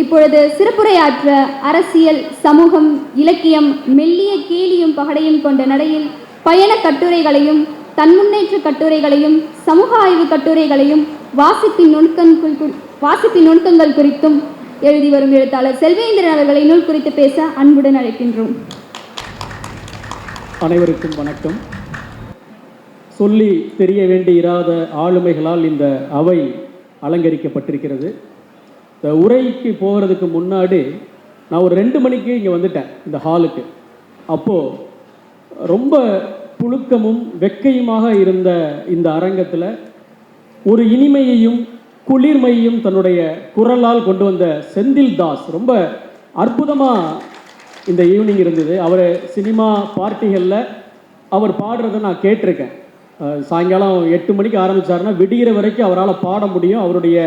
இப்பொழுது சிறப்புரையாற்ற அரசியல் சமூகம் இலக்கியம் மெல்லிய கேலியும் பகடையும் கொண்ட நடையில் பயண கட்டுரைகளையும் தன்முன்னேற்ற கட்டுரைகளையும் சமூக ஆய்வு கட்டுரைகளையும் வாசிப்பின் நுணுக்கங்கள் வாசிப்பின் நுணுக்கங்கள் குறித்தும் எழுதி வரும் எழுத்தாளர் செல்வேந்திரன் அவர்களை நூல் குறித்து பேச அன்புடன் அழைக்கின்றோம். அனைவருக்கும் வணக்கம். சொல்லி தெரிய வேண்டியிராத ஆளுமைகளால் இந்த அவை அலங்கரிக்கப்பட்டிருக்கிறது. இந்த உரைக்கு போகிறதுக்கு முன்னாடி நான் ஒரு ரெண்டு மணிக்கு இங்கே வந்துட்டேன் இந்த ஹாலுக்கு அப்போது ரொம்ப புழுக்கமும் வெக்கையுமாக இருந்த இந்த அரங்கத்தில் ஒரு இனிமையையும் குளிர்மையையும் தன்னுடைய குரலால் கொண்டு வந்த செந்தில் தாஸ். ரொம்ப அற்புதமாக இந்த ஈவினிங் இருந்தது. அவர் சினிமா பார்ட்டிகளில் அவர் பாடுறதை நான் கேட்டிருக்கேன். சாயங்காலம் எட்டு மணிக்கு ஆரம்பிச்சாருன்னா விடிகிற வரைக்கும் அவரால் பாட முடியும். அவருடைய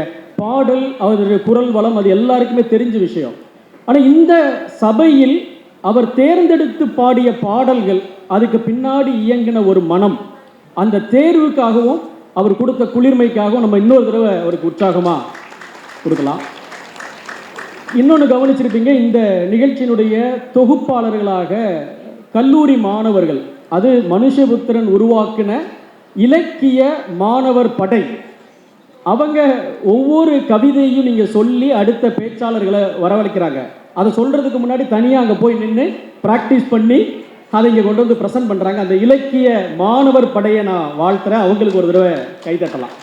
பாடல் அவருடைய குரல் வளம் அது எல்லாருக்குமே தெரிஞ்ச விஷயம். ஆனால் இந்த சபையில் அவர் தேர்ந்தெடுத்து பாடிய பாடல்கள் அதுக்கு பின்னாடி இயங்கின ஒரு மனம் அந்த தேர்வுக்காகவும் அவர் கொடுத்த குளிர்மைக்காகவும் நம்ம இன்னொரு தடவை அவருக்கு உற்சாகமாக கொடுக்கலாம். இன்னொன்று கவனிச்சிருப்பீங்க இந்த நிகழ்ச்சியினுடைய தொகுப்பாளர்களாக கல்லூரி மாணவர்கள் அது மனுஷபுத்திரன் உருவாக்கின இலக்கிய மாணவர் படை. அவங்க ஒவ்வொரு கவிதையும் நீங்கள் சொல்லி அடுத்த பேச்சாளர்களை வரவழைக்கிறாங்க. அதை சொல்கிறதுக்கு முன்னாடி தனியாக அங்கே போய் நின்று ப்ராக்டிஸ் பண்ணி அதை இங்கே கொண்டு வந்து ப்ரெசென்ட் பண்ணுறாங்க அந்த இலக்கிய மாணவர் படையை நான் வாழ்த்துறேன். அவங்களுக்கு ஒரு தடவை கை தட்டலாம்.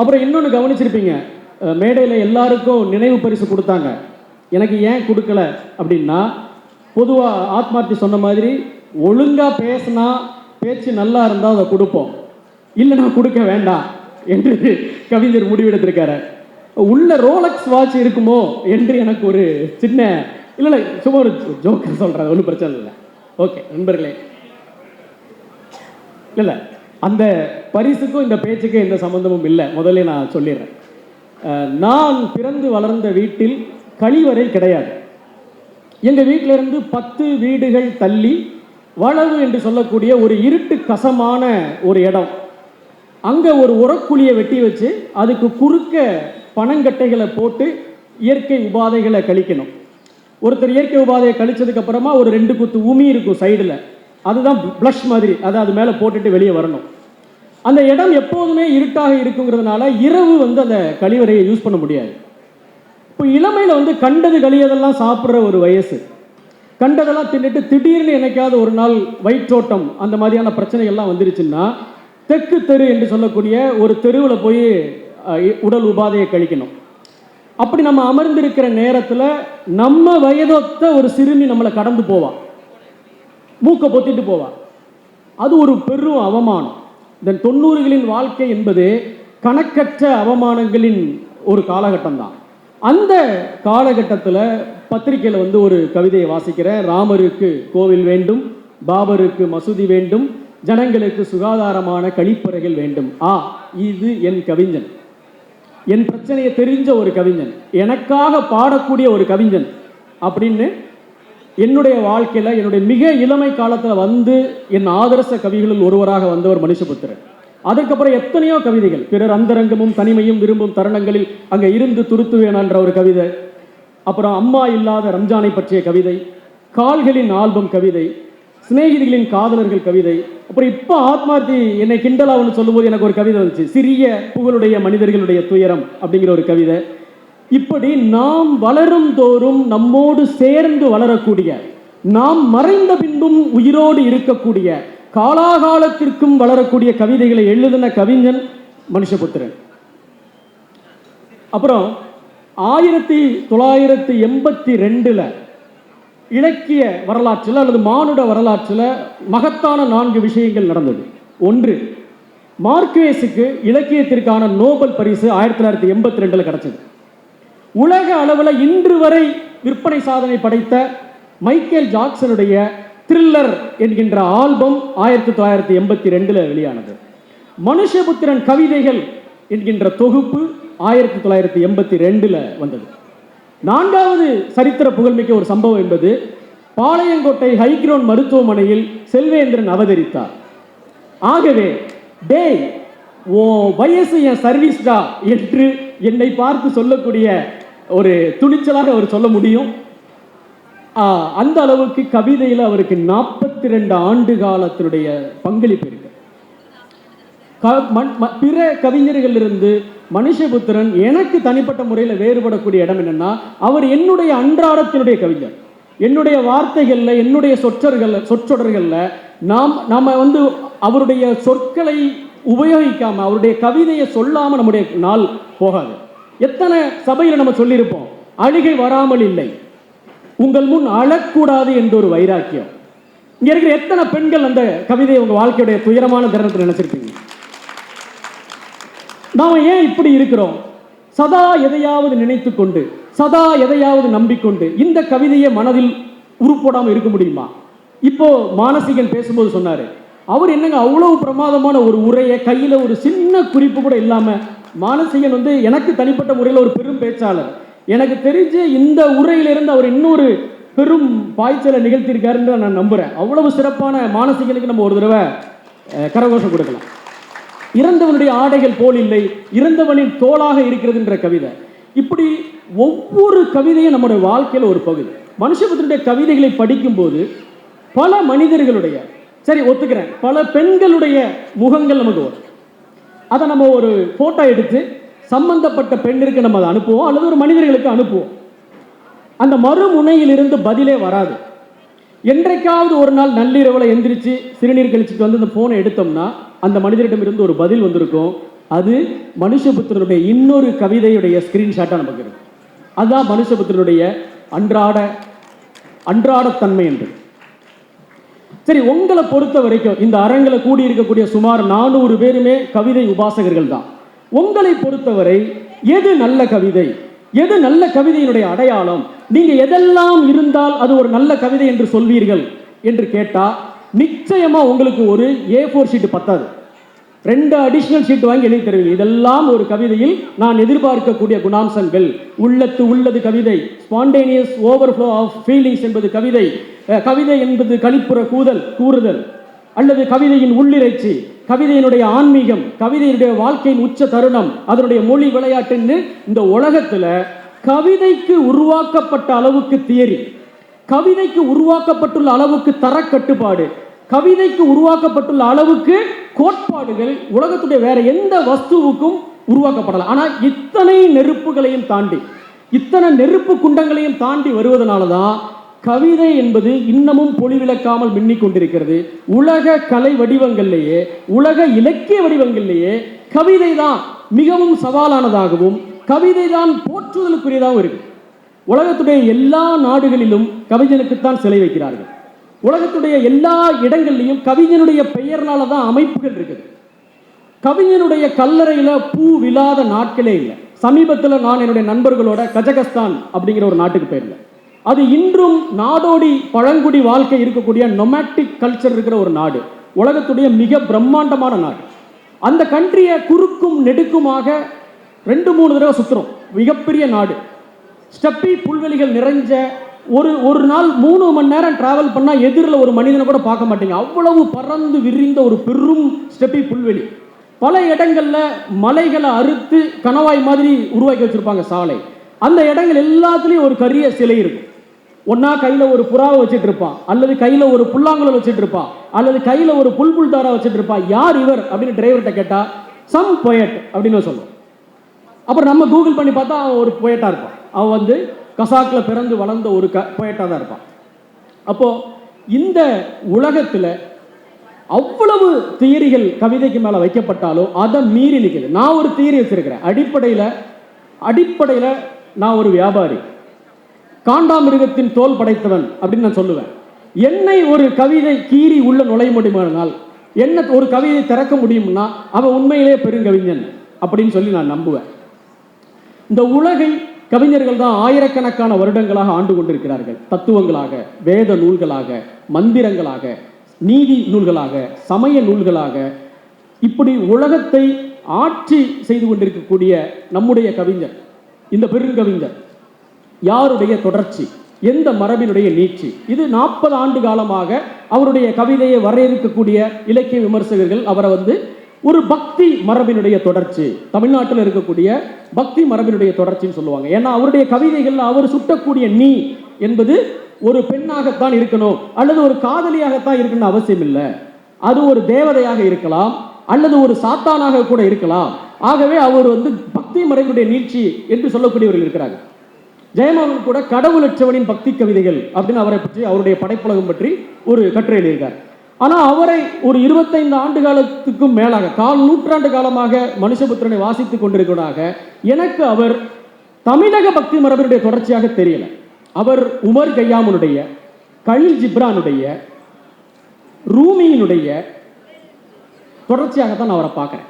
அப்புறம் இன்னொன்று கவனிச்சிருப்பீங்க. மேடையில் எல்லாருக்கும் நினைவு பரிசு கொடுத்தாங்க. எனக்கு ஏன் கொடுக்கல அப்படின்னா பொதுவாக ஆத்மார்த்தி சொன்ன மாதிரி ஒழுங்காக பேசினா பேச்சு நல்லா இருந்தால் அதை கொடுப்போம். இல்லைன்னா கொடுக்க வேண்டாம். என்று கவிஞர் முடிவெடுத்திருக்காரு. உள்ள ரோலக்ஸ் வாட்ச் இருக்குமோ என்று எனக்கு ஒரு சின்ன இல்லை இல்லை சும்மா ஒரு ஜோக்கர் சொல்கிறேன் ஒன்றும் பிரச்சனை இல்லை. ஓகே நண்பர்களே. இல்லை அந்த பரிசுக்கும் இந்த பேச்சுக்கும் எந்த சம்மந்தமும் இல்லை. முதல்ல நான் சொல்லிடுறேன். அஹ், நான் பிறந்து வளர்ந்த வீட்டில் கழிவறை கிடையாது. எங்கள் வீட்டிலிருந்து பத்து வீடுகள் தள்ளி வளவு என்று சொல்லக்கூடிய ஒரு இருட்டு கசமான ஒரு இடம். அங்கே ஒரு உரக்குழியை வெட்டி வச்சு அதுக்கு குறுக்க பனங்கட்டைகளை போட்டு இயற்கை உபாதைகளை கழிக்கணும். ஒருத்தர் இயற்கை உபாதையை கழிச்சதுக்கப்புறமா ஒரு ரெண்டு குத்து உமி இருக்கும் சைடில் அதுதான் ப்ளஷ் மாதிரி. அதை அது மேலே போட்டுட்டு வெளியே வரணும். அந்த இடம் எப்போதுமே இருட்டாக இருக்குங்கிறதுனால இரவு வந்து அந்த கழிவறையை யூஸ் பண்ண முடியாது. இப்போ இளமையில் வந்து கண்டது கழியதெல்லாம் சாப்பிட்ற ஒரு வயசு. கண்டதெல்லாம் தின்னுட்டு திடீர்னு என்னைக்காவது ஒரு நாள் வயிற்றோட்டம் அந்த மாதிரியான பிரச்சனைகள்லாம் வந்துருச்சுன்னா தெற்கு தெரு என்று சொல்லக்கூடிய ஒரு தெருவில் போய் உடல் உபாதையை கழிக்கணும். அப்படி நம்ம அமர்ந்திருக்கிற நேரத்தில் நம்ம வயதொத்த ஒரு சிறுமி நம்மளை கடந்து போவான் மூக்கை பொத்திட்டு போவான் அது ஒரு பெரும் அவமானம். இந்த தொண்ணூறுகளின் வாழ்க்கை என்பது கணக்கற்ற அவமானங்களின் ஒரு காலகட்டம் தான் அந்த காலகட்டத்தில் பத்திரிக்கையில் வந்து ஒரு கவிதையை வாசிக்கிறேன். ராமருக்கு கோவில் வேண்டும் பாபருக்கு மசூதி வேண்டும் ஜனங்களுக்கு சுகாதாரமான கழிப்பறைகள் வேண்டும். ஆ இது என் கவிஞன். என் பிரச்சனையை தெரிஞ்ச ஒரு கவிஞன். எனக்காக பாடக்கூடிய ஒரு கவிஞன் அப்படின்னு என்னுடைய வாழ்க்கையில் என்னுடைய மிக இளமை காலத்தில் வந்து என் ஆதர்ச கவிகளில் ஒருவராக வந்தவர் மனுஷபுத்திரன். அதுக்கப்புறம் எத்தனையோ கவிதைகள். பிறர் அந்தரங்கமும் தனிமையும் விரும்பும் தருணங்களில் அங்கே இருந்து துருத்துவேனான்ற ஒரு கவிதை. அப்புறம் அம்மா இல்லாத ரம்ஜானை பற்றிய கவிதை. கால்களின் ஆல்பம் கவிதை. சிநேகிதிகளின் காதலர்கள் கவிதை. அப்புறம் இப்போ ஆத்மார்த்தி என்னை கிண்டலாவுன்னு சொல்லும்போது எனக்கு ஒரு கவிதை வந்துச்சு. சிறிய புகழுடைய மனிதர்களுடைய துயரம் அப்படிங்கிற ஒரு கவிதை. இப்படி நாம் வளரும் தோறும் நம்மோடு சேர்ந்து வளரக்கூடிய நாம் மறைந்த பின்பும் உயிரோடு இருக்கக்கூடிய காலாகாலத்திற்கும் வளரக்கூடிய கவிதைகளை எழுதின கவிஞன் மனுஷபுத்திரன். அப்புறம் ஆயிரத்தி தொள்ளாயிரத்தி எண்பத்தி ரெண்டுல இலக்கிய வரலாற்றில் அல்லது மானுட வரலாற்றில் மகத்தான நான்கு விஷயங்கள் நடந்தது. ஒன்று மார்க்வேஸுக்கு இலக்கியத்திற்கான நோபல் பரிசு ஆயிரத்தி தொள்ளாயிரத்தி எண்பத்தி ரெண்டில் கிடைச்சது. உலக அளவில் இன்று வரை விற்பனை சாதனை படைத்த மைக்கேல் ஜாக்சனுடைய த்ரில்லர் என்கின்ற ஆல்பம் ஆயிரத்தி தொள்ளாயிரத்தி எண்பத்தி ரெண்டில் வெளியானது. மனுஷபுத்திரன் கவிதைகள் என்கின்ற தொகுப்பு ஆயிரத்தி தொள்ளாயிரத்தி எண்பத்தி ரெண்டில் வந்தது. நான்காவது சரித்திர புகழ்மிக்க ஒரு சம்பவம் என்பது பாளையங்கோட்டை ஹைக்ரோன் மருத்துவமனையில் செல்வேந்திரன் அவதரித்தார். ஆகவே டேய் ஓ வயசு என் சர்வீஸ்டா? என்று என்னை பார்த்து சொல்லக்கூடிய ஒரு துணிச்சலாக அவர் சொல்ல முடியும். அந்த அளவுக்கு கவிதையில் அவருக்கு நாற்பத்தி ரெண்டு ஆண்டு காலத்தினுடைய பங்களிப்பு இருக்கு. க- மண்- ம- பிற கவிஞர்களிலிருந்து மனுஷபுத்திரன் எனக்கு தனிப்பட்ட முறையில் வேறுபடக்கூடிய இடம் என்னன்னா அவர் என்னுடைய அன்றாடத்தினுடைய கவிஞர். என்னுடைய வார்த்தைகள்ல என்னுடைய சொற்றர்கள் சொற்றொடர்கள்ல நாம் நாம வந்து அவருடைய சொற்களை உபயோகிக்காம அவருடைய கவிதையை சொல்லாமல் நம்முடைய நாள் போகாது. எத்தனை சபையில நம்ம சொல்லியிருப்போம் அழுகை வராமல் இல்லை. உங்கள் முன் அழக்கூடாது என்ற ஒரு வைராக்கியம். இங்க இருக்கிற எத்தனை பெண்கள் அந்த கவிதையை உங்கள் வாழ்க்கையுடைய துயரமான தருணத்தில் நினைச்சிருக்கீங்க? நாம் ஏன் இப்படி இருக்கிறோம்? சதா எதையாவது நினைத்து கொண்டு சதா எதையாவது நம்பிக்கொண்டு இந்த கவிதையை மனதில் உருப்போடாமல் இருக்க முடியுமா? இப்போ மானசிகன் பேசும்போது சொன்னார் அவர் என்னங்க அவ்வளவு பிரமாதமான ஒரு உரையை கையில் ஒரு சின்ன குறிப்பு கூட இல்லாமல் மானசிகன் வந்து எனக்கு தனிப்பட்ட முறையில் ஒரு பெரும் பேச்சாளர். எனக்கு தெரிஞ்சு இந்த உரையிலிருந்து அவர் இன்னொரு பெரும் பாய்ச்சலை நிகழ்த்தியிருக்காருன்னு நான் நம்புகிறேன் அவ்வளவு சிறப்பான மானசிகனுக்கு நம்ம ஒரு தடவை கரகோஷம் கொடுக்கலாம். இறந்தவனுடைய ஆடைகள் போல் இல்லை இறந்தவனின் தோளாக இருக்கிறதுன்ற கவிதை. இப்படி ஒவ்வொரு கவிதையும் நம்முடைய வாழ்க்கையில் ஒரு பகுதி. மனுஷபுத்தனுடைய கவிதைகளை படிக்கும்போது பல மனிதர்களுடைய சரி ஒத்துக்கிறேன். பல பெண்களுடைய முகங்கள் நமக்கு வரும். அதை நம்ம ஒரு ஃபோட்டோ எடுத்து சம்பந்தப்பட்ட பெண்ணிற்கு நம்ம அதை அனுப்புவோம் அல்லது ஒரு மனிதர்களுக்கு அனுப்புவோம். அந்த மறுமுனையிலிருந்து பதிலே வராது. என்றைக்காவது ஒரு நாள் நள்ளிரவில் எந்திரிச்சு சிறுநீர் கழிச்சிட்டு வந்து அந்த ஃபோனை எடுத்தோம்னா அந்த மனிதரிடமிருந்து ஒரு பதில் வந்திருக்கும். அது மனுஷபுத்திரனுடைய இன்னொரு கவிதையுடைய ஸ்கிரீன்ஷாட்டாக நமக்கு இருக்கும். அதுதான் மனுஷபுத்திரனுடைய அன்றாட அன்றாடத்தன்மை என்று. சரி உங்களை பொறுத்த வரைக்கும் இந்த அரங்கில் கூடி இருக்கக்கூடிய சுமார் நானூறு பேருமே கவிதை உபாசகர்கள் தான். உங்களை பொறுத்தவரை எது நல்ல கவிதை? எது நல்ல கவிதையினுடைய அடையாளம்? நீங்க எதெல்லாம் இருந்தால் அது ஒரு நல்ல கவிதை என்று சொல்வீர்கள் என்று கேட்டா நிச்சயமா உங்களுக்கு ஒரு ஏ ஃபோர் ஷீட் பத்தாது. ரெண்டு அடிஷனல் ஷீட் வாங்கி எழுதி தருவீங்க. இதெல்லாம் ஒரு கவிதையில் நான் எதிர்பார்க்கக்கூடிய குணாம்சங்கள். உள்ளத்து உள்ளது கவிதை ஸ்பான்டேனியஸ் ஓவர்ஃப்ளோ ஆஃப் ஃபீலிங்ஸ் என்பது கவிதை. கவிதை என்பது களிப்புற கூதல் கூறுதல். அல்லது கவிதையின் உள்ளிறைச்சி கவிதையினுடைய ஆன்மீகம் கவிதையினுடைய வாழ்க்கையின் உச்ச தருணம் அதனுடைய மொழி விளையாட்டுன்னு இந்த உலகத்துல கவிதைக்கு உருவாக்கப்பட்ட அளவுக்கு தியரி கவிதைக்கு உருவாக்கப்பட்டுள்ள அளவுக்கு தரக்கட்டுப்பாடு கவிதைக்கு உருவாக்கப்பட்டுள்ள அளவுக்கு கோட்பாடுகள் உலகத்துடைய வேற எந்த வஸ்துவுக்கும் உருவாக்கப்படலாம் ஆனா இத்தனை நெருப்புகளையும் தாண்டி இத்தனை நெருப்பு குண்டங்களையும் தாண்டி வருவதனால தான் கவிதை என்பது இன்னமும் பொலிவிளக்காமல் மின்னிக் கொண்டிருக்கிறது. உலக கலை வடிவங்கள்லேயே உலக இலக்கிய வடிவங்கள்லேயே கவிதை தான் மிகவும் சவாலானதாகவும் கவிதை தான் போற்றுதலுக்குரியதாகவும் இருக்கு. உலகத்துடைய எல்லா நாடுகளிலும் கவிஞனுக்குத்தான் சிலை வைக்கிறார்கள். உலகத்துடைய எல்லா இடங்கள்லையும் கவிஞனுடைய பெயர்னால தான் அமைப்புகள் இருக்குது. கவிஞனுடைய கல்லறையில் பூ விழாத நாட்களே இல்லை. சமீபத்தில் நான் என்னுடைய நண்பர்களோட கஜகஸ்தான் அப்படிங்கிற ஒரு நாட்டுக்கு போயிருந்தேன். அது இன்றும் நாடோடி பழங்குடி வாழ்க்கை இருக்கக்கூடிய நொமேட்டிக் கல்ச்சர் இருக்கிற ஒரு நாடு. உலகத்துடைய மிக பிரம்மாண்டமான நாடு. அந்த கண்ட்ரியை குறுக்கும் நெடுக்குமாக ரெண்டு மூணு தடவை சுற்றுறோம் மிகப்பெரிய நாடு. ஸ்டெப்பி புல்வெளிகள் நிறைஞ்ச ஒரு ஒரு நாள் மூணு மணி நேரம் டிராவல் பண்ணால் எதிரில் ஒரு மனிதனை கூட பார்க்க மாட்டீங்க. அவ்வளவு பறந்து விரிந்த ஒரு பெரும் ஸ்டெப்பி புல்வெளி. பல இடங்களில் மலைகளை அறுத்து கணவாய் மாதிரி உருவாக்கி வச்சுருப்பாங்க சாலை. அந்த இடங்கள் எல்லாத்துலேயும் ஒரு கரிய சிலை இருக்கும். ஒன்னா கையில ஒரு புறாவை வச்சுட்டு இருப்பான். அல்லது கையில ஒரு புல்லாங்குழல் வச்சுட்டு இருப்பான். அல்லது கையில ஒரு புல் புல்தாரா வச்சுட்டு இருப்பான். யார் இவர்? அப்படின்னு டிரைவர்கிட்ட கேட்டா சம் பொயட் அப்படின்னு சொல்லுவோம் அப்புறம் நம்ம கூகுள் பண்ணி பார்த்தா அவன் ஒரு பொயட்டா இருப்பான். அவன் வந்து கசாக்கில் பிறந்து வளர்ந்த ஒரு க பொயட்டா தான் இருப்பான். அப்போ இந்த உலகத்தில் அவ்வளவு தியரிகள் கவிதைக்கு மேலே வைக்கப்பட்டாலும் அதை மீறி நிற்குது நான் ஒரு தியரி வச்சிருக்கிறேன். அடிப்படையில் அடிப்படையில் நான் ஒரு வியாபாரி. காண்டாமிருகத்தின் தோல் படைத்தவன் அப்படின்னு நான் சொல்லுவேன். என்னை ஒரு கவிதை கீறி உள்ள நுழைய முடியுமானால் என்ன ஒரு கவிதை திறக்க முடியும்னா அவன் உண்மையிலே பெருங்கவிஞன் அப்படின்னு சொல்லி நான் நம்புவேன். இந்த உலகை கவிஞர்கள் தான் ஆயிரக்கணக்கான வருடங்களாக ஆண்டு கொண்டிருக்கிறார்கள். தத்துவங்களாக வேத நூல்களாக மந்திரங்களாக நீதி நூல்களாக சமய நூல்களாக. இப்படி உலகத்தை ஆட்சி செய்து கொண்டிருக்கக்கூடிய நம்முடைய கவிஞர் இந்த பெருங்கவிஞர். யாருடைய தொடர்ச்சி? எந்த மரபினுடைய நீட்சி இது நாற்பது ஆண்டு காலமாக அவருடைய கவிதையை வரையறுக்கக்கூடிய இலக்கிய விமர்சகர்கள் அவரை வந்து ஒரு பக்தி மரபினுடைய தொடர்ச்சி தமிழ்நாட்டில் இருக்கக்கூடிய பக்தி மரபினுடைய தொடர்ச்சின்னு சொல்லுவாங்க. ஏன்னா அவருடைய கவிதைகள்ல அவர் சுட்டக்கூடிய நீ என்பது ஒரு பெண்ணாகத்தான் இருக்கணும் அல்லது ஒரு காதலியாகத்தான் இருக்கணும்னு அவசியம் இல்லை. அது ஒரு தேவதையாக இருக்கலாம் அல்லது ஒரு சாத்தானாக கூட இருக்கலாம். ஆகவே அவர் வந்து பக்தி மரபினுடைய நீட்சி என்று சொல்லக்கூடியவர்கள் இருக்கிறாங்க ஜெயமோகன் கூட கடவுளற்றவனின் பக்தி கவிதைகள் அப்படின்னு அவரை பற்றி அவருடைய படைப்புலகம் பற்றி ஒரு கட்டுரை எழுதியிருக்கார். ஆனா அவரை ஒரு இருபத்தைந்து ஆண்டு காலத்துக்கும் மேலாக கால் நூற்றாண்டு காலமாக மனுஷபுத்திரனை வாசித்துக் கொண்டிருக்கிறதாக எனக்கு அவர் தமிழக பக்தி மரபினுடைய தொடர்ச்சியாக தெரியல. அவர் உமர் கையாமனுடைய கலில் ஜிப்ரானுடைய ரூமியினுடைய தொடர்ச்சியாகத்தான் நான் அவரை பார்க்குறேன்.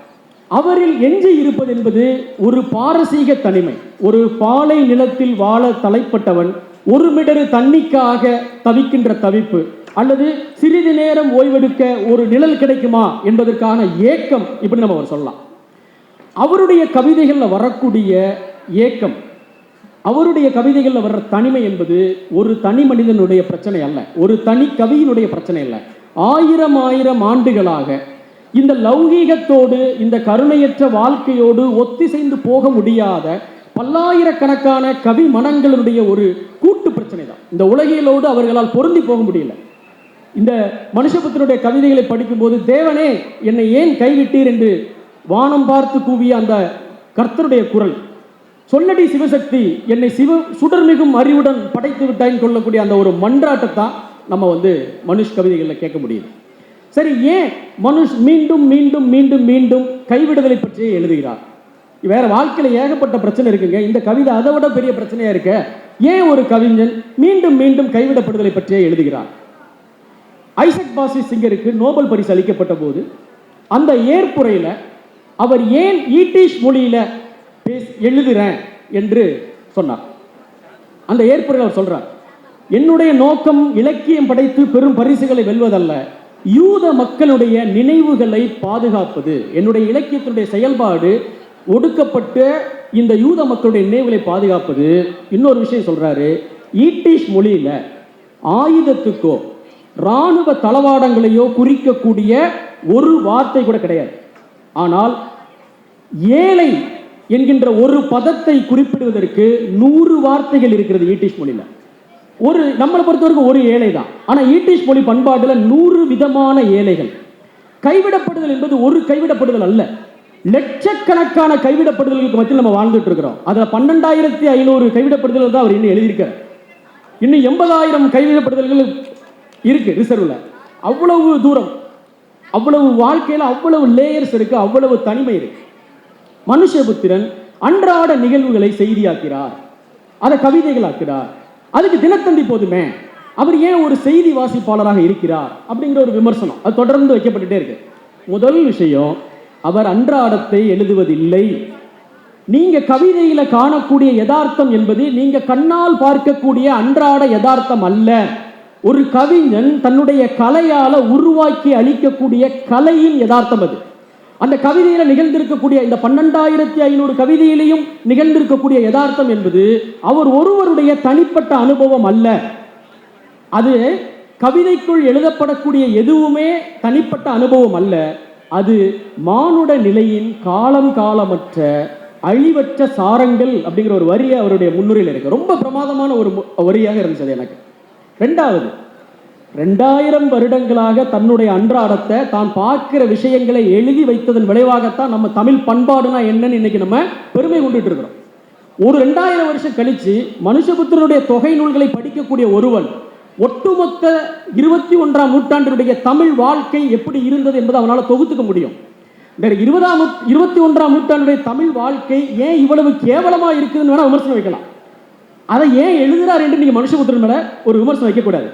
அவரில் எஞ்சி இருப்பது என்பது ஒரு பாரசீக தனிமை. ஒரு பாலை நிலத்தில் வாழ தலைப்பட்டவன் ஒரு மிடரு தண்ணிக்காக தவிக்கின்ற தவிப்பு அல்லது சிறிது நேரம் ஓய்வெடுக்க ஒரு நிழல் கிடைக்குமா என்பதற்கான ஏக்கம் இப்படி நம்ம அவர் சொல்லலாம். அவருடைய கவிதைகளில் வரக்கூடிய ஏக்கம் அவருடைய கவிதைகளில் வர்ற தனிமை என்பது ஒரு தனி மனிதனுடைய பிரச்சனை அல்ல ஒரு தனி கவியினுடைய பிரச்சனை அல்ல. ஆயிரம் ஆயிரம் ஆண்டுகளாக இந்த லௌகீகத்தோடு இந்த கருணையற்ற வாழ்க்கையோடு ஒத்திசைந்து போக முடியாத பல்லாயிரக்கணக்கான கவி மனங்களுடைய ஒரு கூட்டு பிரச்சனை தான் இந்த உலகியலோடு அவர்களால் பொருந்தி போக முடியல. இந்த மனுஷபுத்தனுடைய கவிதைகளை படிக்கும்போது தேவனே என்னை ஏன் கைவிட்டீர்? என்று வானம் பார்த்து கூவிய அந்த கர்த்தருடைய குரல். சொல்லடி சிவசக்தி என்னை சிவ சுடர்மிகும் அறிவுடன் படைத்து விட்டாயின்னு கொள்ளக்கூடிய அந்த ஒரு மன்றாட்டத்தான் நம்ம வந்து மனுஷ் கவிதைகளில் கேட்க முடியுது. சரி ஏன் மனுஷ் மீண்டும் மீண்டும் மீண்டும் மீண்டும் கைவிடுதலை பற்றியே எழுதுகிறார்? வேற வாழ்க்கையில் ஏகப்பட்ட பிரச்சனை இருக்குங்க. இந்த கவிதை அதை விட பெரிய பிரச்சனையா இருக்க? ஏன் ஒரு கவிஞன் மீண்டும் மீண்டும் கைவிடப்படுதலை பற்றியே எழுதுகிறார்? ஐசக் பாசி சிங்கருக்கு நோபல் பரிசு அளிக்கப்பட்ட போது அந்த ஏற்புரையில் அவர் ஏன் ஈட்டிஷ் மொழியில பேசி எழுதுறேன் என்று சொன்னார். அந்த ஏற்புரையில் அவர் சொல்றார் என்னுடைய நோக்கம் இலக்கியம் படைத்து பெரும் பரிசுகளை வெல்வதல்ல. யூத மக்களுடைய நினைவுகளை பாதுகாப்பது. என்னுடைய இலக்கியத்தினுடைய செயல்பாடு ஒடுக்கப்பட்ட இந்த யூத மக்களுடைய நினைவுகளை பாதுகாப்பது. இன்னொரு விஷயம் சொல்றாரு ஈட்டிஷ் மொழியில ஆயுதத்துக்கோ இராணுவ தளவாடங்களையோ குறிக்கக்கூடிய ஒரு வார்த்தை கூட கிடையாது. ஆனால் ஏழை என்கின்ற ஒரு பதத்தை குறிப்பிடுவதற்கு நூறு வார்த்தைகள் இருக்கிறது ஈட்டிஷ் மொழியில. ஒரு நம்மளை பொறுத்தவரைக்கும் ஒரு ஏழை தான். ஆனால் ஈட்டிஷ் மொழி பண்பாட்டில் நூறு விதமான ஏழைகள். கைவிடப்படுதல் என்பது ஒரு கைவிடப்படுதல் அல்ல. லட்சக்கணக்கான கைவிடப்படுதல்களுக்கு மத்தியில் நம்ம வாழ்ந்துட்டு இருக்கிறோம். அதில் பன்னெண்டாயிரத்தி ஐநூறு கைவிடப்படுதல் தான் அவர் இன்னும் எழுதியிருக்கார் இன்னும் எண்பதாயிரம் கைவிடப்படுதல்கள் இருக்கு ரிசர்வ்ல அவ்வளவு தூரம் அவ்வளவு வாழ்க்கையில அவ்வளவு லேயர்ஸ் இருக்கு அவ்வளவு தனிமை இருக்கு. மனுஷபுத்திரன் அன்றாட நிகழ்வுகளை செய்தியாக்கிறார் அதை கவிதைகளாக்கிறார் அதுக்கு தினத்தந்தி போதுமே. அவர் ஏன் ஒரு செய்தி வாசிப்பாளராக இருக்கிறார் அப்படிங்கிற ஒரு விமர்சனம். அது தொடர்ந்து வைக்கப்பட்டுட்டே இருக்கு. முதல் விஷயம் அவர் அன்றாடத்தை எழுதுவதில்லை. நீங்க கவிதையில காணக்கூடிய யதார்த்தம் என்பது நீங்க கண்ணால் பார்க்கக்கூடிய அன்றாட யதார்த்தம் அல்ல. ஒரு கவிஞன் தன்னுடைய கலையால உருவாக்கி அளிக்கக்கூடிய கலையின் யதார்த்தம் அது. அந்த கவிதையில நிகழ்ந்திருக்கக்கூடிய இந்த பன்னெண்டாயிரத்தி ஐநூறு கவிதையிலையும் நிகழ்ந்திருக்கக்கூடிய யதார்த்தம் என்பது அவர் ஒருவருடைய தனிப்பட்ட அனுபவம் அல்ல. அது கவிதைக்குள் எழுதப்படக்கூடிய எதுவுமே தனிப்பட்ட அனுபவம் அல்ல. அது மானுட நிலையின் காலம் காலமற்ற அழிவற்ற சாரங்கள் அப்படிங்கிற ஒரு வரியை அவருடைய முன்னுரையில் இருக்கு. ரொம்ப பிரமாதமான ஒரு வரியாக இருந்துச்சு அது எனக்கு. ரெண்டாவது ரெண்டாயிரம் வருடங்களாக தன்னுடைய அன்றாடத்தை தான் பார்க்கிற விஷயங்களை எழுதி வைத்ததன் விளைவாகத்தான் நம்ம தமிழ் பண்பாடுனா என்னன்னு இன்னைக்கு நம்ம பெருமை கொண்டுட்டு இருக்கிறோம். ஒரு ரெண்டாயிரம் வருஷம் கழிச்சு மனுஷபுத்திரனுடைய தொகை நூல்களை படிக்கக்கூடிய ஒருவன் ஒட்டுமொத்த இருபத்தி ஒன்றாம் நூற்றாண்டினுடைய தமிழ் வாழ்க்கை எப்படி இருந்தது என்பதை அவனால் தொகுத்துக்க முடியும். இந்த இருபதாம் இருபத்தி ஒன்றாம் நூற்றாண்டுடைய தமிழ் வாழ்க்கை ஏன் இவ்வளவு கேவலமா இருக்குதுன்னு வேணா விமர்சனம் வைக்கலாம். அதை ஏன் எழுதுறார் என்று நீங்க மனுஷபுத்திரன் மேல ஒரு விமர்சனம் வைக்கக்கூடாது.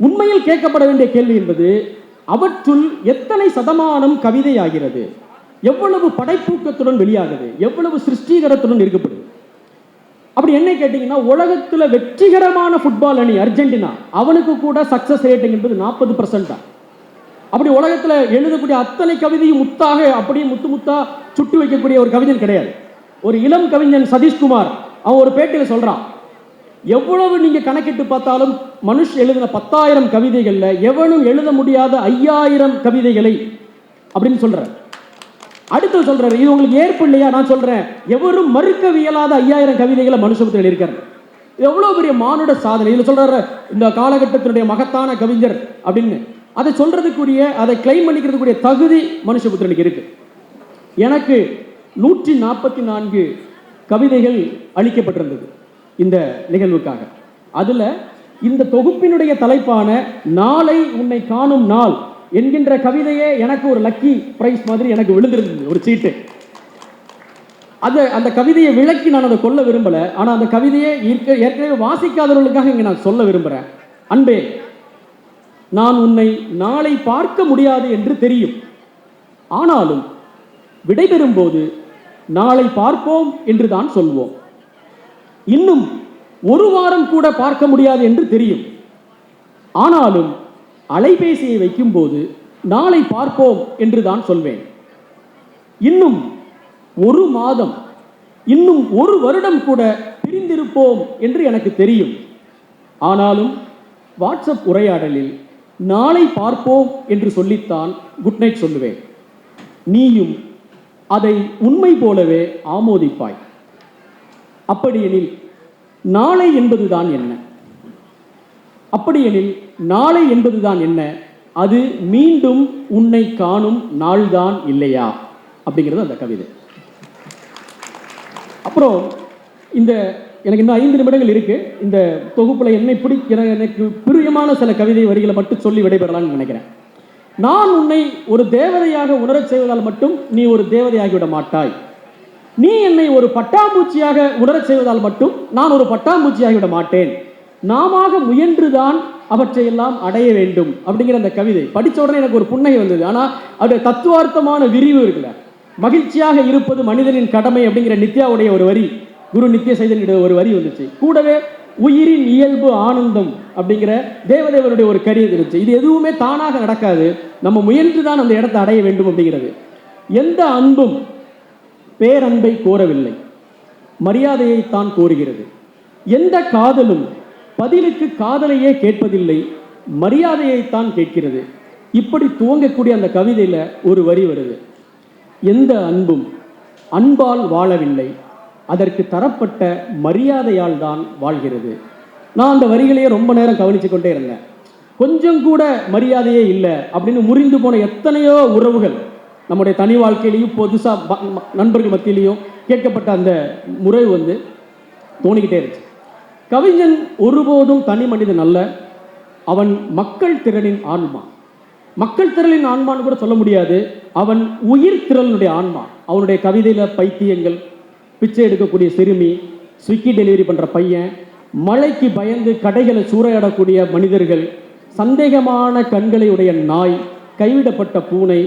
உண்மையில் கேட்கப்பட வேண்டிய கேள்வி என்பது அவற்றுள் எத்தனை சதமானம் கவிதை ஆகிறது எவ்வளவு படைப்பூக்கத்துடன் வெளியாகுது எவ்வளவு சிருஷ்டிகரத்துடன் இருக்கப்படுது அப்படி என்ன கேட்டீங்கன்னா உலகத்தில் வெற்றிகரமான ஃபுட்பால் அணி அர்ஜென்டினா அவனுக்கு கூட சக்சஸ் ரேட்டிங் என்பது நாற்பது பர்சன்ட் தான் அப்படி உலகத்தில் எழுதக்கூடிய அத்தனை கவிதையும் முத்தாக அப்படியே முத்து முத்தா சுட்டு வைக்கக்கூடிய ஒரு கவிஞன் கிடையாது. ஒரு இளம் கவிஞன் சதீஷ்குமார் அவன் ஒரு பேட்டியில் சொல்றான் எவ்வளவு நீங்கள் கணக்கிட்டு பார்த்தாலும் மனுஷ் எழுதின பத்தாயிரம் கவிதைகளில் எவனும் எழுத முடியாத ஐயாயிரம் கவிதைகளை அப்படின்னு சொல்கிறார் அடுத்து சொல்கிறார் இது உங்களுக்கு ஏற்பு இல்லையா? நான் சொல்கிறேன் எவரும் மறுக்கவியலாத ஐயாயிரம் கவிதைகளை மனுஷபுத்திரன் இருக்காரு எவ்வளோ பெரிய மானுட சாதனை. இதில் சொல்றாரு இந்த காலகட்டத்தினுடைய மகத்தான கவிஞர் அப்படின்னு. அதை சொல்கிறதுக்குரிய அதை கிளைம் பண்ணிக்கிறதுக்குரிய தகுதி மனுஷபுத்திரனுக்கு இருக்குது எனக்கு நூற்றி நாற்பத்தி நான்கு கவிதைகள் அளிக்கப்பட்டிருந்தது. இந்த நிகழ்வுக்காக. அதில் இந்த தொகுப்பினுடைய தலைப்பான நாளை உன்னை காணும் நாள் என்கின்ற கவிதையே எனக்கு ஒரு லக்கி பிரைஸ் மாதிரி எனக்கு விழுந்திருந்தது ஒரு சீட்டு. அந்த அந்த கவிதையை விளக்கி நான் அதை கொல்ல விரும்பல. ஆனால் அந்த கவிதையை இருக்க ஏற்கனவே வாசிக்காதவர்களுக்காக இங்கே நான் சொல்ல விரும்புகிறேன் அன்பே நான் உன்னை நாளை பார்க்க முடியாது என்று தெரியும். ஆனாலும் விடைபெறும் போது நாளை பார்ப்போம் என்று தான் சொல்வோம். இன்னும் ஒரு வாரம் கூட பார்க்க முடியாது என்று தெரியும். ஆனாலும் அலைபேசியை வைக்கும்போது நாளை பார்ப்போம் என்று தான் சொல்வேன். இன்னும் ஒரு மாதம் இன்னும் ஒரு வருடம் கூட பிரிந்திருப்போம் என்று எனக்கு தெரியும். ஆனாலும் வாட்ஸ்அப் உரையாடலில் நாளை பார்ப்போம் என்று சொல்லித்தான் குட் நைட் சொல்லுவேன். நீயும் அதை உண்மை போலவே ஆமோதிப்பாய். அப்படியெனில் நாளை என்பதுதான் என்ன? அப்படியெனில் நாளை என்பதுதான் என்ன? அது மீண்டும் உன்னை காணும் நாள்தான் இல்லையா? அப்படிங்கிறது அந்த கவிதை. அப்புறம் இந்த எனக்கு இன்னும் ஐந்து நிமிடங்கள் இருக்கு. இந்த தொகுப்பில் என்னை பிடிக்க எனக்கு பிரியமான சில கவிதை வரிகளை மட்டும் சொல்லி விடைபெறலாம்னு நினைக்கிறேன். நான் உன்னை ஒரு தேவதையாக உணரச் செய்வதால் மட்டும் நீ ஒரு தேவதையாகிவிட மாட்டாய். நீ என்னை ஒரு பட்டாம்பூச்சியாக உணரச் செய்வதால் மட்டும் நான் ஒரு பட்டாம்பூச்சியாகிவிட மாட்டேன். நாமாக முயன்றுதான் அவற்றையெல்லாம் அடைய வேண்டும் அப்படிங்கிற அந்த கவிதை. படிச்ச உடனே எனக்கு ஒரு புன்னகை வந்தது. ஆனால் அது தத்துவார்த்தமான விரிவு இருக்குல்ல. மகிழ்ச்சியாக இருப்பது மனிதனின் கடமை அப்படிங்கிற நித்யாவுடைய ஒரு வரி. குரு நித்திய சைதன்யுடைய ஒரு வரி வந்துச்சு. கூடவே உயிரின் இயல்பு ஆனந்தம் அப்படிங்கிற தேவதேவனுடைய ஒரு கரி இருந்துச்சு இது எதுவுமே தானாக நடக்காது. நம்ம முயன்று தான் அந்த இடத்தை அடைய வேண்டும் அப்படிங்கிறது. எந்த அன்பும் பேரன்பை கோரவில்லை. மரியாதையை தான் கோருகிறது. எந்த காதலும் பதிலுக்கு காதலையே கேட்பதில்லை மரியாதையைத்தான் கேட்கிறது. இப்படி துவங்கக்கூடிய அந்த கவிதையில் ஒரு வரி வருது. எந்த அன்பும் அன்பால் வாழவில்லை அதற்கு தரப்பட்ட மரியாதையால் தான் வாழ்கிறது. நான் அந்த வரிகளையே ரொம்ப நேரம் கவனிச்சு கொண்டே இருந்தேன். கொஞ்சம் கூட மரியாதையே இல்லை அப்படின்னு முறிந்து போன எத்தனையோ உறவுகள் நம்முடைய தனி வாழ்க்கையிலையும் புதுசாக நண்பர்கள் மத்தியிலையும் கேட்கப்பட்ட அந்த முறை வந்து தோணிக்கிட்டே இருந்துச்சு. கவிஞன் ஒருபோதும் தனி மனிதன் அல்ல அவன் மக்கள் திறனின் ஆன்மா. மக்கள் திரளின் ஆன்மான்னு கூட சொல்ல முடியாது அவன் உயிர் திரளினுடைய ஆன்மா. அவனுடைய கவிதையில் பைத்தியங்கள் பிச்சை எடுக்கக்கூடிய சிறுமி ஸ்விக்கி டெலிவரி பண்ணுற பையன் மழைக்கு பயந்து கடைகளை சூறையாடக்கூடிய மனிதர்கள் சந்தேகமான கண்களை உடைய நாய் கைவிடப்பட்ட பூனை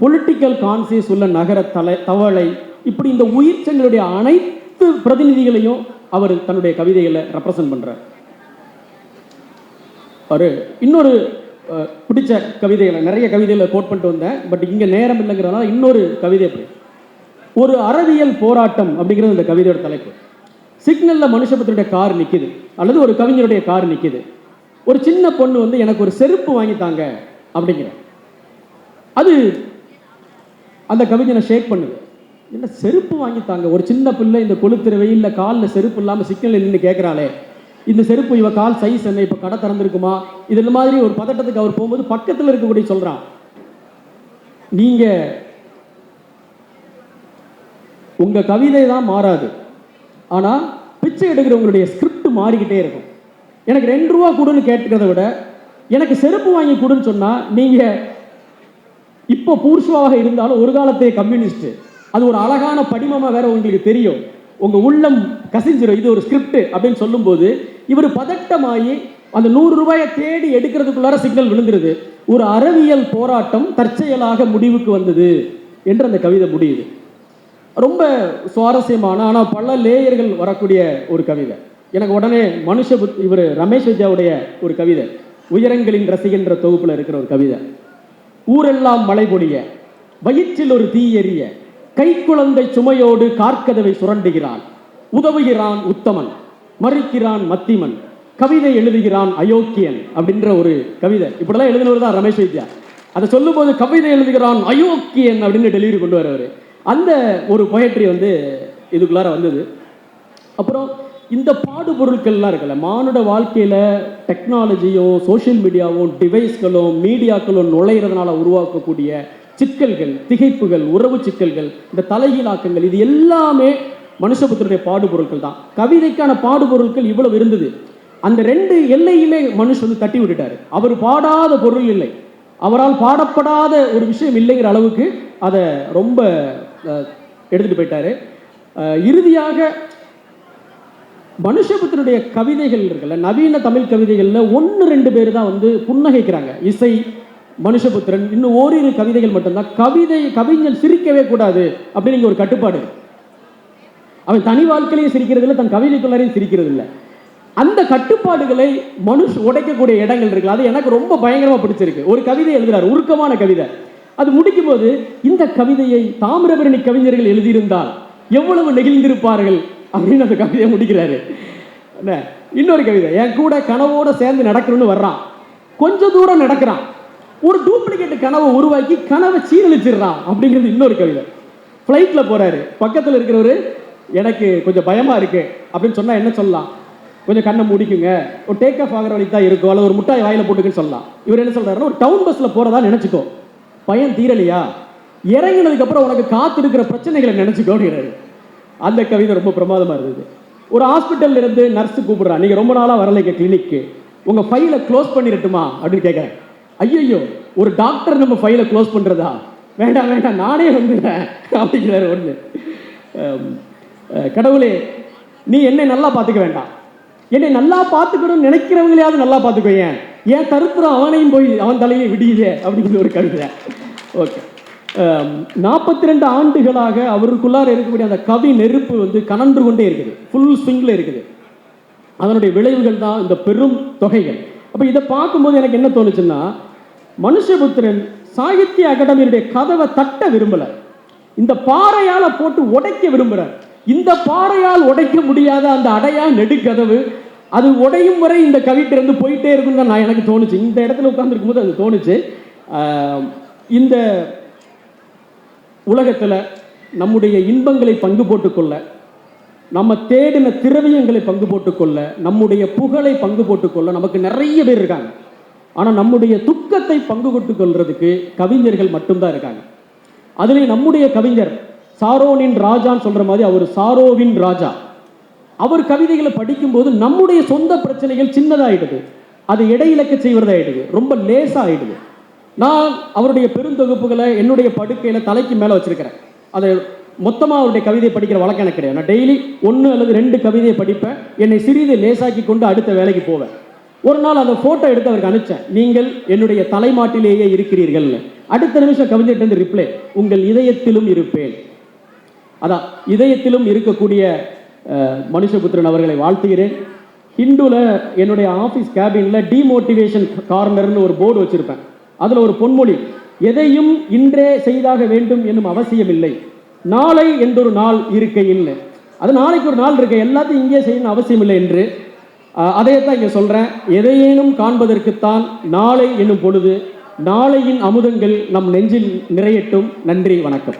பொலிட்டிக்கல் கான்சியஸ் உள்ள நகர தலை தவளை இப்படி இந்த உயிர்ச்சங்களுடைய அனைத்து பிரதிநிதிகளையும் அவர் தன்னுடைய கவிதைகளை ரெப்ரசன்ட் பண்ணுறார் ஒரு இன்னொரு பிடிச்ச கவிதைகளை நிறைய கவிதைகளை கோட் பண்ணிட்டு வந்தேன். பட் இங்கே நேரம் இல்லைங்கிறதுனால இன்னொரு கவிதை அப்படி. ஒரு அறவியல் போராட்டம் அப்படிங்கிறது இந்த கவிதையோட தலைப்பு. சிக்னலில் மனுஷபத்தினுடைய கார் நிற்கிது அல்லது ஒரு கவிஞருடைய கார் நிற்கிது ஒரு சின்ன பொண்ணு வந்து எனக்கு ஒரு செருப்பு வாங்கித்தாங்க அப்படிங்கிற. அது அந்த கவிஞனை ஷேக் பண்ணுது. என்ன செருப்பு வாங்கித்தாங்க? ஒரு சின்ன பிள்ளை இந்த கொளுத்துற வெயில்ல காலில் செருப்பு இல்லாமல் சிக்னல் நின்று கேட்குறாளே இந்த செருப்பு இவ கால் சைஸ் என்ன? இப்போ கடை திறந்துருக்குமா? இது மாதிரி ஒரு பதட்டத்துக்கு அவர் போகும்போது பக்கத்தில் இருக்கக்கூடிய சொல்கிறான் நீங்கள் உங்கள் கவிதை தான் மாறாது. ஆனால் பிச்சை எடுக்கிறவங்களுடைய ஸ்கிரிப்ட் மாறிக்கிட்டே இருக்கும். எனக்கு ரெண்டு ரூபா கொடுன்னு கேட்டுக்கிறத விட எனக்கு செருப்பு வாங்கி கொடுன்னு சொன்னால் நீங்கள் இப்போ பூர்ஷுவாக இருந்தாலும் ஒரு காலத்தையே கம்யூனிஸ்ட் அது ஒரு அழகான படிமமாக வேற உங்களுக்கு தெரியும். உங்க உள்ளம் கசிஞ்சிரும். இது ஒரு ஸ்கிரிப்ட் அப்படின்னு சொல்லும்போது இவர் பதட்டமாகி அந்த நூறு ரூபாயை தேடி எடுக்கிறதுக்குள்ளார சிக்னல் விழுந்துருது. ஒரு அறவியல் போராட்டம் தற்செயலாக முடிவுக்கு வந்தது என்று அந்த கவிதை முடியுது. ரொம்ப சுவாரஸ்யமான ஆனால் பல லேயர்கள் வரக்கூடிய ஒரு கவிதை. எனக்கு உடனே மனுஷ புத் இவர் ரமேஷ் வித்யாவுடைய ஒரு கவிதை. உயரங்களின் ரசிகன்ற தொகுப்பில் இருக்கிற ஒரு கவிதை. ஊரெல்லாம் மழை பொழிய வயிற்றில் ஒரு தீ எரிய கைக்குழந்தை சுமையோடு கார்கதவை சுரண்டுகிறான் உதவுகிறான் உத்தமன் மறுக்கிறான் மத்திமன் கவிதை எழுதுகிறான் அயோக்கியன் அப்படின்ற ஒரு கவிதை. இப்படிலாம் எழுதினவர் தான் ரமேஷ் வித்யா அதை சொல்லும்போது கவிதை எழுதுகிறான் அயோக்கியன் அப்படின்னு டெலிவரி கொண்டு வரவர் அந்த ஒரு பொயட்ரி வந்து இதுக்குள்ளார வந்தது. அப்புறம் இந்த பாடுபொருட்கள்லாம் இருக்குல்ல மானுட வாழ்க்கையில் டெக்னாலஜியும் சோஷியல் மீடியாவும் டிவைஸ்களும் மீடியாக்களும் நுழையிறதுனால உருவாக்கக்கூடிய சிக்கல்கள் திகைப்புகள் உறவு சிக்கல்கள் இந்த தலைகீழாக்கங்கள் இது எல்லாமே மனுஷபுத்தருடைய பாடுபொருட்கள் தான். கவிதைக்கான பாடுபொருட்கள் இவ்வளவு இருந்தது. அந்த ரெண்டு எல்லையுமே மனுஷ் வந்து தட்டி விட்டுட்டாரு. அவர் பாடாத பொருள் இல்லை. அவரால் பாடப்படாத ஒரு விஷயம் இல்லைங்கிற அளவுக்கு அதை ரொம்ப எடுத்துகிட்டு போயிட்டாரு. இறுதியாக மனுஷபுத்திரனுடைய கவிதைகள் இருக்குல்ல நவீன தமிழ் கவிதைகள்ல ஒன்று ரெண்டு பேர் தான் வந்து புன்னகைக்கிறாங்க. இசை மனுஷபுத்திரன் இன்னும் ஓரிரு கவிதைகள் மட்டும்தான். கவிதை கவிஞன் சிரிக்கவே கூடாது அப்படின்னு ஒரு கட்டுப்பாடு அவன் தனி வாழ்க்கையிலையும் சிரிக்கிறது இல்லை தன் கவிதைக்குள்ளாரையும் சிரிக்கிறது இல்லை. அந்த கட்டுப்பாடுகளை மனுஷ் உடைக்கக்கூடிய இடங்கள் இருக்குல்ல அது எனக்கு ரொம்ப பயங்கரமா பிடிச்சிருக்கு. ஒரு கவிதை எழுதுகிறார் உருக்கமான கவிதை. அது முடிக்கும் போது இந்த கவிதையை தாமிரபரணி கவிஞர்கள் எழுதியிருந்தால் எவ்வளவு நெகிழ்ந்திருப்பார்கள்? அப்படின்னு அந்த கவிதையை முடிக்கிறாரு. என்ன? இன்னொரு கவிதை. என் கூட கனவோட சேர்ந்து நடக்கணும்னு வர்றான். கொஞ்ச தூரம் நடக்கிறான். ஒரு டூப்ளிகேட் கனவை உருவாக்கி கனவை சீரழிச்சிடுறான் அப்படிங்கிறது இன்னொரு கவிதை. ஃப்ளைட்டில் போறாரு. பக்கத்தில் இருக்கிறவரு எனக்கு கொஞ்சம் பயமா இருக்கு அப்படின்னு சொன்னா என்ன சொல்லலாம்? கொஞ்சம் கண்ணை முடிக்குங்க. ஒரு டேக் ஆஃப் ஆகிற வழிக்கு தான் இருக்கும். அல்லது ஒரு முட்டாய் வாயில போட்டுக்குன்னு சொல்லலாம். இவர் என்ன சொல்றாருன்னா ஒரு டவுன் பஸ்ல போறதா நினைச்சுக்கோ. பயம் தீரலையா? இறங்கினதுக்கு அப்புறம் உனக்கு காத்து இருக்கிற பிரச்சனைகளை நினைச்சுக்கோ அப்படிங்கிறாரு. அந்த கவிதை ரொம்ப பிரமாதமாக இருந்தது. ஒரு ஹாஸ்பிட்டல்ல இருந்து நர்ஸ் கூப்பிட்றான் நீங்க ரொம்ப நாளாக வரலைங்க கிளினிக்கு உங்க ஃபைலை க்ளோஸ் பண்ணிடட்டுமா? அப்படின்னு கேட்குறேன் ஐயோ ஒரு டாக்டர் நம்ம ஃபைலை க்ளோஸ் பண்ணுறதா வேண்டாம் வேண்டாம் நானே வந்துடுறேன். அப்படிங்கிறார் ஒன்று கடவுளே நீ என்னை நல்லா பார்த்துக்க வேண்டாம். என்னை நல்லா பார்த்துக்கணும்னு நினைக்கிறவங்களையாவது நல்லா பார்த்துக்கோ ஏன்? ஏன் தருத்துறோம் அவனையும் போய் அவன் தலையிலே விடியுதே அப்படிங்கிற ஒரு கவிதை. ஓகே. நாற்பத்தி ரெண்டு ஆண்டுகளாக அவருக்குள்ளார இருக்கக்கூடிய அந்த கவி நெருப்பு வந்து கனன்று கொண்டே இருக்குது. ஃபுல் ஸ்விங்கில் இருக்குது. அதனுடைய விளைவுகள் தான் இந்த பெரும் தொகைகள். அப்போ இதை பார்க்கும்போது எனக்கு என்ன தோணுச்சுன்னா மனுஷபுத்திரன் சாகித்ய அகாடமியுடைய கதவை தட்ட விரும்பலை. இந்த பாறையால் போட்டு உடைக்க விரும்புகிறார் இந்த பாறையால் உடைக்க முடியாத அந்த அடையா நெடுக்கதவு அது உடையும் வரை இந்த கவிட்டிருந்து போயிட்டே இருக்கும் தான் நான் எனக்கு தோணுச்சு. இந்த இடத்துல உட்காந்துருக்கும் போது அது தோணுச்சு. இந்த உலகத்தில் நம்முடைய இன்பங்களை பங்கு போட்டுக்கொள்ள நம்ம தேடின திரவியங்களை பங்கு போட்டுக்கொள்ள நம்முடைய புகழை பங்கு போட்டுக்கொள்ள நமக்கு நிறைய பேர் இருக்காங்க. ஆனால் நம்முடைய துக்கத்தை பங்கு போட்டுக் கொள்றதுக்கு கவிஞர்கள் மட்டும்தான் இருக்காங்க. அதுலேயும் நம்முடைய கவிஞர் சாரோனின் ராஜான்னு சொல்ற மாதிரி அவர் சாரோவின் ராஜா. அவர் கவிதைகளை படிக்கும்போது நம்முடைய சொந்த பிரச்சனைகள் சின்னதாகிடுது அதை இடையிலக்க செய்வதாகிடுது ரொம்ப லேசாகிடுது நான் அவருடைய பெருந்தொகுப்புகளை என்னுடைய படுக்கையில் தலைக்கு மேலே வச்சிருக்கிறேன். அதை மொத்தமாக அவருடைய கவிதை படிக்கிற வழக்கம் எனக்கு கிடையாது. நான் டெய்லி ஒன்று அல்லது ரெண்டு கவிதையை படிப்பேன். என்னை சிறிது லேசாக்கி கொண்டு அடுத்த வேலைக்கு போவேன். ஒரு நாள் அந்த ஃபோட்டோ எடுத்து அவருக்கு அனுப்பிச்சேன். நீங்கள் என்னுடைய தலைமாட்டிலேயே இருக்கிறீர்கள்னு. அடுத்த நிமிஷம் கவிஞர்கிட்ட இருந்து ரிப்ளை உங்கள் இதயத்திலும் இருப்பேன். அதான் இதயத்திலும் இருக்கக்கூடிய மனுஷபுத்திரன் அவர்களை வாழ்த்துகிறேன். ஹிந்துல என்னுடைய ஆஃபீஸ் கேபினில் டிமோட்டிவேஷன் கார்னர்னு ஒரு போர்டு வச்சுருப்பேன். அதில் ஒரு பொன்மொழி எதையும் இன்றே செய்தாக வேண்டும் என்னும் அவசியமில்லை. நாளை என்றொரு நாள் இருக்கையில் அது நாளைக்கு ஒரு நாள் இருக்கு எல்லாத்தையும் இங்கே செய்யணும் அவசியம் இல்லை என்று அதையத்தான் இங்கே சொல்கிறேன் எதையேனும் காண்பதற்குத்தான் நாளை என்னும் பொழுது நாளையின் அமுதங்கள் நம் நெஞ்சில் நிறையட்டும். நன்றி வணக்கம்.